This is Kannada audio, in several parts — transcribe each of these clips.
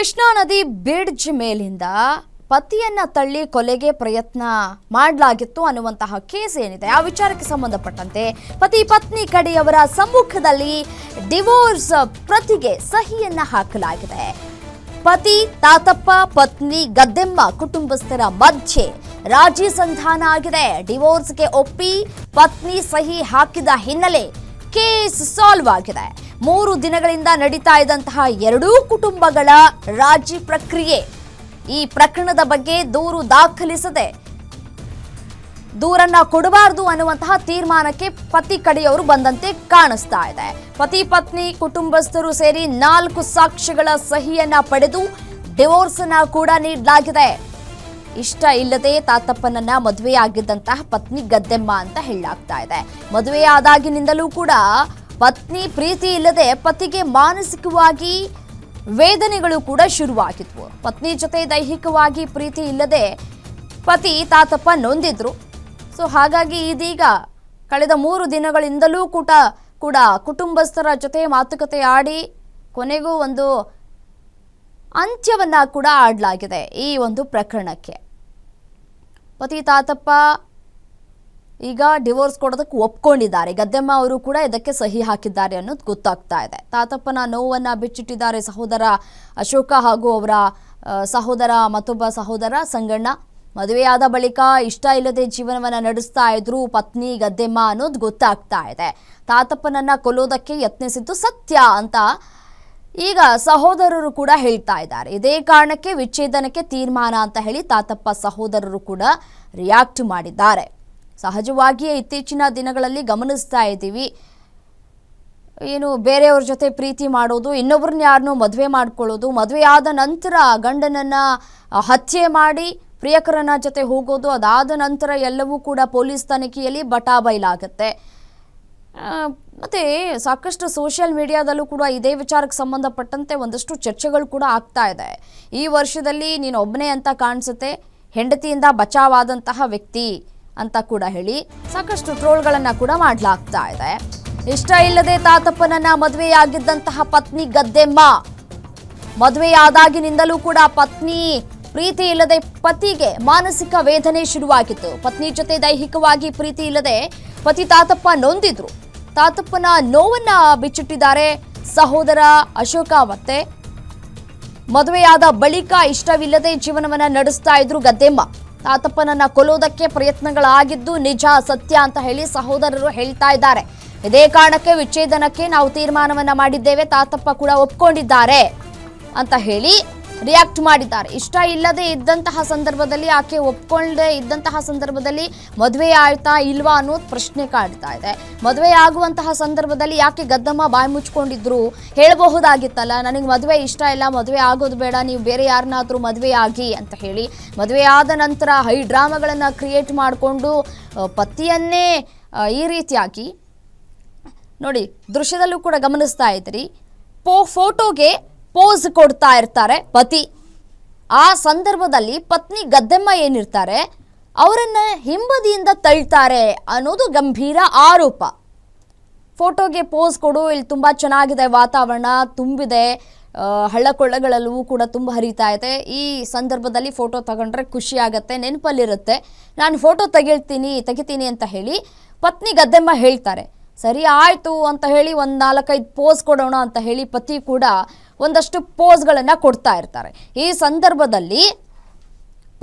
ಕೃಷ್ಣಾ ನದಿ ಬ್ರಿಡ್ಜ್ ಮೇಲಿಂದ ಪತಿಯನ್ನ ತಳ್ಳಿ ಕೊಲೆಗೆ ಪ್ರಯತ್ನ ಮಾಡಲಾಗಿತ್ತು ಅನ್ನುವಂತಹ ಕೇಸ್ ಏನಿದೆ, ಆ ವಿಚಾರಕ್ಕೆ ಸಂಬಂಧಪಟ್ಟಂತೆ ಪತಿ ಪತ್ನಿ ಕಡೆಯವರ ಸಮ್ಮುಖದಲ್ಲಿ ಡಿವೋರ್ಸ್ ಪ್ರತಿಗೆ ಸಹಿಯನ್ನ ಹಾಕಲಾಗಿದೆ. ಪತಿ, ತಾತಪ್ಪ, ಪತ್ನಿ, ಗದ್ದೆಮ್ಮ ಕುಟುಂಬಸ್ಥರ ಮಧ್ಯೆ ರಾಜಿ ಸಂಧಾನ ಆಗಿದೆ. ಡಿವೋರ್ಸ್ಗೆ ಒಪ್ಪಿ ಪತ್ನಿ ಸಹಿ ಹಾಕಿದ ಹಿನ್ನೆಲೆ ಕೇಸ್ ಸಾಲ್ವ್ ಆಗಿದೆ. ಮೂರು ದಿನಗಳಿಂದ ನಡೀತಾ ಇದ್ದಂತಹ ಎರಡೂ ಕುಟುಂಬಗಳ ರಾಜಿ ಪ್ರಕ್ರಿಯೆ ಈ ಪ್ರಕರಣದ ಬಗ್ಗೆ ದೂರು ದಾಖಲಿಸದೆ ದೂರನ್ನ ಕೊಡಬಾರದು ಅನ್ನುವಂತಹ ತೀರ್ಮಾನಕ್ಕೆ ಪತಿ ಕಡೆಯವರು ಬಂದಂತೆ ಕಾಣಿಸ್ತಾ ಇದೆ. ಪತಿ ಪತ್ನಿ ಕುಟುಂಬಸ್ಥರು ಸೇರಿ ನಾಲ್ಕು ಸಾಕ್ಷಿಗಳ ಸಹಿಯನ್ನ ಪಡೆದು ಡಿವೋರ್ಸ್ ಅನ್ನ ಕೂಡ ನೀಡಲಾಗಿದೆ. ಇಷ್ಟ ಇಲ್ಲದೆ ತಾತಪ್ಪನನ್ನ ಮದುವೆಯಾಗಿದ್ದಂತಹ ಪತ್ನಿ ಗದ್ದೆಮ್ಮ ಅಂತ ಹೇಳಲಾಗ್ತಾ ಇದೆ. ಮದುವೆಯಾದಾಗಿನಿಂದಲೂ ಕೂಡ ಪತ್ನಿ ಪ್ರೀತಿ ಇಲ್ಲದೆ ಪತಿಗೆ ಮಾನಸಿಕವಾಗಿ ವೇದನೆಗಳು ಕೂಡ ಶುರುವಾಗಿದ್ವು. ಪತ್ನಿ ಜೊತೆ ದೈಹಿಕವಾಗಿ ಪ್ರೀತಿ ಇಲ್ಲದೆ ಪತಿ ತಾತಪ್ಪ ನೊಂದಿದ್ರು. ಸೊ ಹಾಗಾಗಿ ಇದೀಗ ಕಳೆದ ಮೂರು ದಿನಗಳಿಂದಲೂ ಕೂಡ ಕೂಡ ಕುಟುಂಬಸ್ಥರ ಜೊತೆ ಮಾತುಕತೆ ಆಡಿ ಕೊನೆಗೂ ಒಂದು ಅಂತ್ಯವನ್ನ ಕೂಡ ಆಡಲಾಗಿದೆ ಈ ಒಂದು ಪ್ರಕರಣಕ್ಕೆ. ಪತಿ ತಾತಪ್ಪ ಈಗ ಡಿವೋರ್ಸ್ ಕೊಡೋದಕ್ಕೆ ಒಪ್ಕೊಂಡಿದ್ದಾರೆ. ಗದ್ದೆಮ್ಮ ಅವರು ಕೂಡ ಇದಕ್ಕೆ ಸಹಿ ಹಾಕಿದ್ದಾರೆ ಅನ್ನೋದು ಗೊತ್ತಾಗ್ತಾ ಇದೆ. ತಾತಪ್ಪನ ನೋವನ್ನ ಬಿಚ್ಚಿಟ್ಟಿದ್ದಾರೆ ಸಹೋದರ ಅಶೋಕ ಹಾಗೂ ಅವರ ಸಹೋದರ, ಮತ್ತೊಬ್ಬ ಸಹೋದರ ಸಂಗಣ್ಣ. ಮದುವೆಯಾದ ಬಳಿಕ ಇಷ್ಟ ಇಲ್ಲದೆ ಜೀವನವನ್ನ ನಡೆಸ್ತಾ ಇದ್ರು ಪತ್ನಿ ಗದ್ದೆಮ್ಮ ಅನ್ನೋದು ಗೊತ್ತಾಗ್ತಾ ಇದೆ. ತಾತಪ್ಪನನ್ನ ಕೊಲ್ಲೋದಕ್ಕೆ ಯತ್ನಿಸಿದ್ದು ಸತ್ಯ ಅಂತ ಈಗ ಸಹೋದರರು ಕೂಡ ಹೇಳ್ತಾ ಇದ್ದಾರೆ. ಇದೇ ಕಾರಣಕ್ಕೆ ವಿಚ್ಛೇದನಕ್ಕೆ ತೀರ್ಮಾನ ಅಂತ ಹೇಳಿ ತಾತಪ್ಪ ಸಹೋದರರು ಕೂಡ ರಿಯಾಕ್ಟ್ ಮಾಡಿದ್ದಾರೆ. ಸಹಜವಾಗಿಯೇ ಇತ್ತೀಚಿನ ದಿನಗಳಲ್ಲಿ ಗಮನಿಸ್ತಾ ಇದ್ದೀವಿ. ಏನು, ಬೇರೆಯವ್ರ ಜೊತೆ ಪ್ರೀತಿ ಮಾಡೋದು, ಇನ್ನೊಬ್ರನ್ನ ಯಾರನ್ನೂ ಮದುವೆ ಮಾಡ್ಕೊಳ್ಳೋದು ಮದುವೆ ಆದ ನಂತರ ಗಂಡನನ್ನು ಹತ್ಯೆ ಮಾಡಿ ಪ್ರಿಯಕರನ ಜೊತೆ ಹೋಗೋದು, ಅದಾದ ನಂತರ ಎಲ್ಲವೂ ಕೂಡ ಪೊಲೀಸ್ ತನಿಖೆಯಲ್ಲಿ ಬಟಾಬೈಲಾಗತ್ತೆ. ಮತ್ತು ಮತ್ತೆ ಸಾಕಷ್ಟು ಸೋಷಿಯಲ್ ಮೀಡಿಯಾದಲ್ಲೂ ಕೂಡ ಇದೇ ವಿಚಾರಕ್ಕೆ ಸಂಬಂಧಪಟ್ಟಂತೆ ಒಂದಷ್ಟು ಚರ್ಚೆಗಳು ಕೂಡ ಆಗ್ತಾ ಇದೆ. ಈ ವರ್ಷದಲ್ಲಿ ನೀನು ಒಬ್ಬನೇ ಅಂತ ಕಾಣಿಸುತ್ತೆ. ಹೆಂಡತಿಯಿಂದ ಬಚಾವಾದಂತಹ ವ್ಯಕ್ತಿ. ಅಂತ ಕೂಡ ಹೇಳಿ ಸಾಕಷ್ಟು ಟ್ರೋಲ್ಗಳನ್ನ ಕೂಡ ಮಾಡಲಾಗ್ತಾ ಇದೆ. ಇಷ್ಟ ಇಲ್ಲದೆ ತಾತಪ್ಪನನ್ನ ಮದುವೆಯಾಗಿದ್ದಂತಹ ಪತ್ನಿ ಗದ್ದೆಮ್ಮ. ಮದುವೆಯಾದಾಗಿನಿಂದಲೂ ಕೂಡ ಪತ್ನಿ, ಪ್ರೀತಿ ಇಲ್ಲದೆ ಪತಿಗೆ ಮಾನಸಿಕ ವೇದನೆ ಶುರುವಾಗಿತ್ತು. ಪತ್ನಿ ಜೊತೆ ದೈಹಿಕವಾಗಿ ಪ್ರೀತಿ ಇಲ್ಲದೆ ಪತಿ ತಾತಪ್ಪ ನೊಂದಿದ್ರು. ತಾತಪ್ಪನ ನೋವನ್ನ ಬಿಚ್ಚಿಟ್ಟಿದ್ದಾರೆ ಸಹೋದರ ಅಶೋಕ ಮತ್ತೆ. ಮದುವೆಯಾದ ಬಳಿಕ ಇಷ್ಟವಿಲ್ಲದೆ ಜೀವನವನ್ನ ನಡೆಸ್ತಾ ಇದ್ರು ಗದ್ದೆಮ್ಮ. ತಾತಪ್ಪನನ್ನ ಕೊಲ್ಲುವುದಕ್ಕೆ ಪ್ರಯತ್ನಗಳಾಗಿದ್ದು ನಿಜ ಸತ್ಯ ಅಂತ ಹೇಳಿ ಸಹೋದರರು ಹೇಳ್ತಾ ಇದ್ದಾರೆ. ಇದೇ ಕಾರಣಕ್ಕೆ ವಿಚ್ಛೇದನಕ್ಕೆ ನಾವು ತೀರ್ಮಾನವನ್ನ ಮಾಡಿದ್ದೇವೆ. ತಾತಪ್ಪ ಕೂಡ ಒಪ್ಕೊಂಡಿದ್ದಾರೆ ಅಂತ ಹೇಳಿ ರಿಯಾಕ್ಟ್ ಮಾಡಿದ್ದಾರೆ. ಇಷ್ಟ ಇಲ್ಲದೆ ಇದ್ದಂತಹ ಸಂದರ್ಭದಲ್ಲಿ ಆಕೆ ಒಪ್ಕೊಳ್ಳದೆ ಇದ್ದಂತಹ ಸಂದರ್ಭದಲ್ಲಿ ಮದುವೆ ಆಯ್ತಾ ಇಲ್ವಾ ಅನ್ನೋದು ಪ್ರಶ್ನೆ ಕಾಡ್ತಾ ಇದೆ. ಮದುವೆ ಆಗುವಂತಹ ಸಂದರ್ಭದಲ್ಲಿ ಯಾಕೆ ಗದ್ದಮ್ಮ ಬಾಯಿ ಮುಚ್ಕೊಂಡಿದ್ರು? ಹೇಳಬಹುದಾಗಿತ್ತಲ್ಲ. ನನಗೆ ಮದುವೆ ಇಷ್ಟ ಇಲ್ಲ, ಮದುವೆ ಆಗೋದು ಬೇಡ, ನೀವು ಬೇರೆ ಯಾರನ್ನಾದ್ರೂ ಮದುವೆ ಆಗಿ ಅಂತ ಹೇಳಿ ಮದುವೆ ಆದ ನಂತರ ಹೈ ಡ್ರಾಮಾಗಳನ್ನು ಕ್ರಿಯೇಟ್ ಮಾಡಿಕೊಂಡು ಪತಿಯನ್ನೇ ಈ ರೀತಿಯಾಗಿ ನೋಡಿ, ದೃಶ್ಯದಲ್ಲೂ ಕೂಡ ಗಮನಿಸ್ತಾ ಇದ್ರಿ. ಪೋ, ಫೋಟೋಗೆ ಪೋಸ್ ಕೊಡ್ತಾ ಇರ್ತಾರೆ. ಪತಿ ಆ ಸಂದರ್ಭದಲ್ಲಿ ಪತ್ನಿ ಗದ್ದೆಮ್ಮ ಏನಿರ್ತಾರೆ, ಅವರನ್ನ ಹಿಂಬದಿಯಿಂದ ತಳ್ತಾರೆ ಅನ್ನೋದು ಗಂಭೀರ ಆರೋಪ. ಫೋಟೋಗೆ ಪೋಸ್ ಕೊಡು, ಇಲ್ಲಿ ತುಂಬ ಚೆನ್ನಾಗಿದೆ, ವಾತಾವರಣ ತುಂಬಿದೆ ಹಳ್ಳ ಕೊಳ್ಳಗಳಲ್ಲೂ ಕೂಡ ತುಂಬ ಹರಿತಾ ಇದೆ. ಈ ಸಂದರ್ಭದಲ್ಲಿ ಫೋಟೋ ತಗೊಂಡ್ರೆ ಖುಷಿ ಆಗತ್ತೆ, ನೆನಪಲ್ಲಿರುತ್ತೆ. ನಾನು ಫೋಟೋ ತೆಗಿತೀನಿ ತೆಗಿತೀನಿ ಅಂತ ಹೇಳಿ ಪತ್ನಿ ಗದ್ದೆಮ್ಮ ಹೇಳ್ತಾರೆ. ಸರಿ, ಆಯಿತು ಅಂತ ಹೇಳಿ ಒಂದು ನಾಲ್ಕೈದು ಪೋಸ್ ಕೊಡೋಣ ಅಂತ ಹೇಳಿ ಪತಿ ಕೂಡ ಒಂದಷ್ಟು ಪೋಸ್ಗಳನ್ನು ಕೊಡ್ತಾ ಇರ್ತಾರೆ. ಈ ಸಂದರ್ಭದಲ್ಲಿ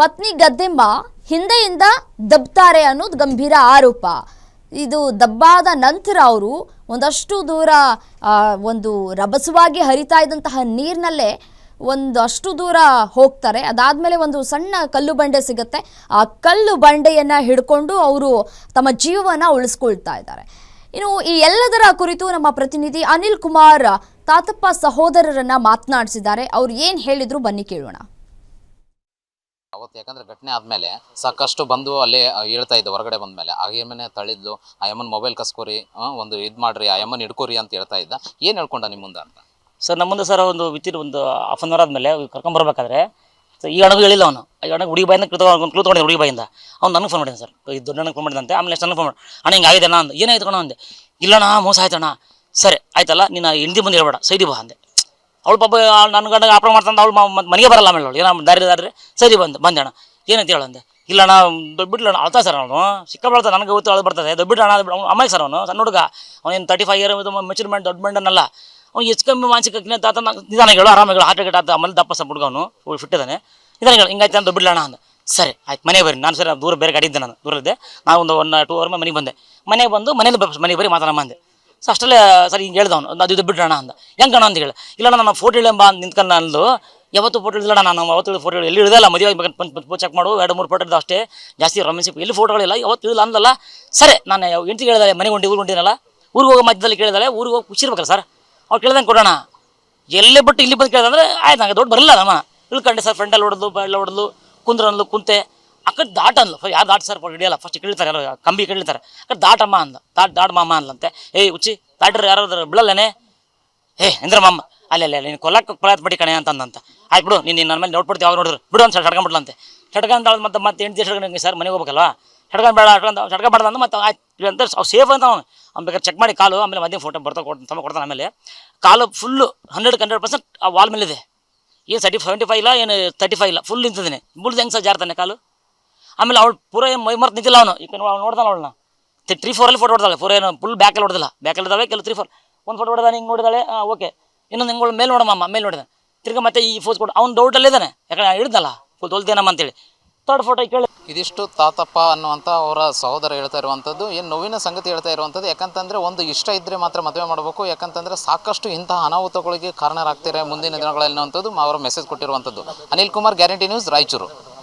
ಪತ್ನಿ ಗದ್ದೆಮ್ಮ ಹಿಂದೆಯಿಂದ ದಬ್ತಾರೆ ಅನ್ನೋದು ಗಂಭೀರ ಆರೋಪ. ಇದು ದಬ್ಬಾದ ನಂತರ ಅವರು ಒಂದಷ್ಟು ದೂರ ಒಂದು ರಭಸವಾಗಿ ಹರಿತಾ ಇದ್ದಂತಹ ನೀರಿನಲ್ಲೇ ಒಂದಷ್ಟು ದೂರ ಹೋಗ್ತಾರೆ. ಅದಾದಮೇಲೆ ಒಂದು ಸಣ್ಣ ಕಲ್ಲು ಬಂಡೆ ಸಿಗುತ್ತೆ. ಆ ಕಲ್ಲು ಬಂಡೆಯನ್ನು ಹಿಡ್ಕೊಂಡು ಅವರು ತಮ್ಮ ಜೀವನ ಉಳಿಸ್ಕೊಳ್ತಾ ಇದ್ದಾರೆ. ಇನ್ನು ಈ ಎಲ್ಲದರ ಕುರಿತು ನಮ್ಮ ಪ್ರತಿನಿಧಿ ಅನಿಲ್ ಕುಮಾರ್ ತಾತಪ್ಪ ಸಹೋದರರನ್ನ ಮಾತನಾಡಿಸಿದ್ದಾರೆ. ಅವ್ರು ಏನ್ ಹೇಳಿದ್ರು ಬನ್ನಿ ಕೇಳೋಣ. ಅವತ್ತು ಯಾಕಂದ್ರೆ ಘಟನೆ ಆದ್ಮೇಲೆ ಸಾಕಷ್ಟು ಬಂದು ಅಲ್ಲೇ ಹೇಳ್ತಾ ಇದ್ದೆ ಹೊರಗಡೆ ಬಂದ್ಮೇಲೆ. ಆ ಯಮ್ಮನೆ ತಳಿದ್ಲು ಆ ಯಮ್ಮನ ಮೊಬೈಲ್ ಕಸ್ಕೋರಿ ಒಂದು ಇದ್ ಮಾಡ್ರಿ ಆ ಯಮ್ಮನ್ ಹಿಡ್ಕೋರಿ ಅಂತ ಹೇಳ್ತಾ ಇದ್ದ. ಏನ್ ಹೇಳ್ಕೊಂಡ ನಿಮ್ಮ ಮುಂದೆ ಅಂತ? ಸರ್ ನಮ್ಮ ಮುಂದೆ ಸರ್ ಒಂದು ವಿತಿನ್ ಒಂದು ಹಾಫ್ ಅನ್ ಅವರ್ ಆದಮೇಲೆ ಕರ್ಕೊಂಬರ್ಬೇಕಾದ್ರೆ ಸೊ ಈ ಅಣ್ಣಗೂ ಹೇಳಿಲ್ಲ ಅವನು. ಈ ಅಣ್ಣ ಹುಡುಗಿ ಬಾಯಿಂದ ಕೃತ ಕೂತ್ಕೊಂಡಿದ್ದ ಹುಡುಗಿ ಬಾಯಿಂದ. ಅವ್ನು ನನಗೆ ಫೋನ್ ಮಾಡಿದ ಸರ್. ಈ ದೊಡ್ಡ ಫೋನ್ ಮಾಡಿದಂತೆ ಆಮೇಲೆ ಎಷ್ಟು ಫೋನ್ ಮಾಡಿ ಅಣ್ಣ, ಹಿಂಗೆ ಆಗಿದೆ ಅಣ್ಣ ಅಂದ. ಏನಾಯ್ತು ಕಣ ಅಂದೆ. ಇಲ್ಲಣ್ಣ, ಮೋಸ ಆಯ್ತಣ್ಣ ಸರಿ, ಆಯ್ತಲ್ಲ, ನೀನು ಹಿಂದಿ ಬಂದು ಹೇಳ್ಬೇಡ. ಸೈದಿ ಬಾ ಅಂದೆ. ಅವಳು ಪಾಪ ನನ್ನ ಗಂಡ ಆಪ್ರ ಮಾಡ್ತಂದ ಅವಳು ಮನೆಗೆ ಬರಲ್ಲ ಆಮೇಲೆ ಅವಳು. ಏನೋ ದಾರಿ ದಾರಿ ಸರಿ ಬಂದು ಅಣ್ಣ. ಏನಂತ ಅಂದೆ. ಇಲ್ಲ ಅಣ್ಣ ದೊಡ್ಡ ಅಳ್ತಾ ಸರ್ ಅವನು. ಸಿಕ್ಕ ಬಳ್ತಾ ನನಗೆ ಗೊತ್ತು ಅಳು ಬರ್ತದೆ ದೊಡ್ಡ ಅಣ್ಣ ಅಮ್ಮಾಯಿ ಸರ್ ಅವನು, ಸಣ್ಣ ಹುಡುಗ. ಅವನೇನು ತರ್ಟಿ ಫೈವ್ ಇಯರ್ ಮೆಚುರ್ಮೆಂಟ್ ದೊಡ್ಡ ಮಂಡನಲ್ಲ ಅವ್ನು ಹೆಚ್ಚು ಕಮ್ಮಿ ಮಾನಸಿಕ ತಾತ ನಿಧಾನ ಹೇಳು ಆರಾಮ ಹೇಳು. ಹಾರ್ಟ್ ಅಟ್ಯಾಕ್ ಆತ ಆಮೇಲೆ ದಪ್ಪ ಹುಡುಗ ಅವನು ಫಿಟ್ಟಿದ್ದಾನೆ ನಿಧಾನ ಹೇಳು, ಹಿಂಗಾಯ್ತು ಅಂತ ಬಿಡ್ಲಣ್ಣ ಅಂದ. ಸರಿ, ಆಯ್ತು, ಮನೆಗೆ ಬರ್ರಿ. ನಾನು ಸರಿ ದೂರ ಬೇರೆ ಗಾಡಿ ಇದ್ದೆ ನಾನು, ದೂರಲ್ಲಿದ್ದೆ. ನಾವು ಒಂದು ಒನ್ ಟೂ ಅವರ್ ಮನೆಗೆ ಬಂದೆ. ಮನೆಗೆ ಬಂದು ಮನೇಲಿ ಮನೆಗೆ ಬರೀ ಮಾತಾಡಮ್ಮ ಅಂದೆ. ಸೊ ಅಷ್ಟಲ್ಲೇ ಸರಿ, ಹಿಂಗೆ ಹೇಳ್ದವನು ಅದು ಇದು ಬಿಡ್ರಣ ಅಂದ. ಹೆಂಗೆ ಅಂತ ಹೇಳಿ. ಇಲ್ಲ ನಾನು ಫೋಟೋ ಇಳೆಂಬ ಅಂತ ನಿಂತ್ಕೊಂಡು ನಾನು ಯಾವತ್ತು ಫೋಟೋ ಇಳಿದಲ್ಲ ನಾನು ಅವತ್ತು ಫೋಟೋ ಎಲ್ಲಿ ಇಳಿದಲ್ಲ ಮದುವೆ ಚೆಕ್ ಮಾಡು. ಎರಡು, ಮೂರು ಫೋಟೋ ಇದ್ದಾವೆ ಅಷ್ಟೇ. ಜಾಸ್ತಿ ರೊಮ್ಯಾನ್ಸಿಪ್ ಎಲ್ಲಿ ಫೋಟೋಗಳಿಲ್ಲ ಯಾವತ್ತು ಇಲ್ಲ ಅಂದಲ್ಲ ಸರಿ, ನಾನು ಹೆಂಡ್ತಿ ಹೇಳಿದೆ ಮನೆಗೆ ಹೊಂಟಿ ಹೊಂಟಿನಲ್ಲ ಊರಿಗೆ ಹೋಗೋ ಮಧ್ಯದಲ್ಲಿ ಕೇಳಿದಾಳೆ, ಊರಿಗೆ ಹೋಗಿ ಖುಷಿರ್ಬೇಕಲ್ಲ ಸರ್. ಅವ್ರು ಕೇಳ್ದಂಗೆ ಕೊಡೋಣ. ಎಲ್ಲೇ ಬಿಟ್ಟು ಇಲ್ಲಿ ಬಂದು ಕೇಳಿದ್ರೆ ಆಯ್ತು ನಂಗೆ ದೊಡ್ಡ ಬರಲ್ಲ ನಮ್ಮ ಇಳ್ಕೊಂಡೆ ಸರ್ ಫ್ರೆಂಡಲ್ಲಿ ಹೊಡೆದು ಎಲ್ಲ ಹೊಡೆದು ಕುಂದ್ರ ಅಂದ್ಲು ಕುಂತೆ ಅಕ್ಕ ದಾಟ ಅಂದ್ಲು ಯಾರು ದಾಟ ಸರ್ ಹಿಡಿಯಲ್ಲ ಫಸ್ಟ್ ಕೇಳ್ತಾರೆ ಯಾರೋ ಕಂಬಿ ಕೇಳ್ತಾರೆ ಅಕ್ಕ ದಾಟಮ್ಮ ಅಂದ. ದಾಟ್ ದಾಟ್ ಮಾಮ ಅಂದ್ಲಂತೆ. ಏಯ್ ಉಚ್ಚಿ ದಾಟ್ರಿ ಯಾರಾದ್ರು ಬಿಡಲ್ಲನೇ? ಏ ಇಂದ್ರ ಮಾಮ? ಅಲ್ಲೇ ನೀನು ಕೊಲ್ಲಕ್ಕೆ ಪ್ರಯತ್ನ ಪಡಿ ಕಣೆ ಅಂತಂದಂತ. ಆಯ್ತು ಬಿಡು, ನೀನು ನನ್ನ ಮೇಲೆ ನೋಡ್ಬಿಡ್ತೀವಿ ಯಾವಾಗ ನೋಡಿದ್ರು. ಬಿಡು ಅಂತ ಸರ್ ಕಟ್ಕೊಂಡ್ಬಿಡ್ಲಂತೆ ಸಡ್ಕೊಂಡ್ ಮತ್ತೆ ಮತ್ತೆ ಎಂಟು ದಿವಸ ಸರ್ ಮನೆಗೆ ಹೋಗ್ಬೇಕಲ್ವಾ? ಸಡ್ಕೊಂಡ್ ಬೇಡ ಸಡ್ಕೊಂಡ್ ಬೇಡ ಅಂದ ಮತ್ತೆ ಆಯ್ತು ಅವ್ನು ಸೇಫ್ ಅಂತ ಅವನು. ಅವ್ನು ಚೆಕ್ ಮಾಡಿ ಕಾಲು, ಆಮೇಲೆ ಮಧ್ಯೆ ಫೋಟೋ ಬರ್ತಾ ಕೊಡ್ತಾನೆ ತಮ್ಮ ಕೊಡ್ತಾನೆ ಆಮೇಲೆ. ಕಾಲು ಫುಲ್ಲು ಹಂಡ್ರೆಡ್ ಹಂಡ್ರೆಡ್ ಪರ್ಸೆಂಟ್ ಆ ವಾಲ್ ಮೇಲಿದೆ. ಏನು ಸೆಟಿ ಸೆವೆಂಟಿ ಫೈವ್ ಇಲ್ಲ, ಏನು ತರ್ಟಿ ಫೈವ್ ಇಲ್ಲ ಫುಲ್ ನಿಂತಿದ್ದೀನಿ. ಮುಳ್ದು ಹೆಂಗೆ ಸಹ ಜಾರ್ತಾನೆ ಕಾಲು? ಆಮೇಲೆ ಅವಳು ಪೂರ ಏನು ಮೈ ಮರ್ತು ನಿಂತಿಲ್ಲ ಅವನು. ಈಗ ಅವ್ನು ನೋಡ್ತಾನೆ ಅವಳನ್ನ. ತ್ರೀ ಫೋರಲ್ಲಿ ಫೋಟೋ ಹೊಡ್ದಾಳೆ. ಪೂರ ಏನು ಫುಲ್ ಬ್ಯಾಕಲ್ಲಿ ಹೊಡ್ದಿಲ್ಲ. ಬ್ಯಾಕಲ್ಲಿ ಇದ್ದಾವೆ ಕೆಲವು ತ್ರೀ ಫೋರ್ ಒಂದು ಫೋಟೋ ಹೊಡೆದಾನೆ ಹಿಂಗೆ ನೋಡಿದಾಳೆ. ಓಕೆ ಇನ್ನೊಂದು ಹಿಂಗೆ ಮೇಲೆ ನೋಡಮ್ಮ ಮೇಲೆ ನೋಡಿದೆ ತಿರ್ಗಿ ಮತ್ತೆ ಈ ಫೋಸ್ ಕೊಡು. ಅವ್ನು ಡೌಟಲ್ಲಿದ್ದಾನೆ ಯಾಕಂದ್ರೆ ಹಿಡ್ದಲ್ಲ ಫುಲ್ ತೊಲ್ತೇನಮ್ಮ ಅಂತೇಳಿ. ತರ್ಡ್ ಫೋಟೋ ಕೇಳಿ. ಇದಿಷ್ಟು ತಾತಪ್ಪ ಅನ್ನುವಂಥ ಅವರ ಸಹೋದರ ಹೇಳ್ತಾ ಇರುವಂಥದ್ದು. ಏನು ನೋವಿನ ಸಂಗತಿ ಹೇಳ್ತಾ ಇರುವಂಥದ್ದು, ಯಾಕಂತಂದರೆ ಒಂದು ಇಷ್ಟ ಇದ್ದರೆ ಮಾತ್ರ ಮದುವೆ ಮಾಡಬೇಕು, ಯಾಕಂತಂದರೆ ಸಾಕಷ್ಟು ಇಂತಹ ಅನಾಹುತಗಳಿಗೆ ಕಾರಣರಾಗ್ತಾರೆ ಮುಂದಿನ ದಿನಗಳಲ್ಲಿ ಅನ್ನುವಂಥದ್ದು ಅವರ ಮೆಸೇಜ್ ಕೊಟ್ಟಿರುವಂಥದ್ದು. Anil Kumar guarantee news Raichur.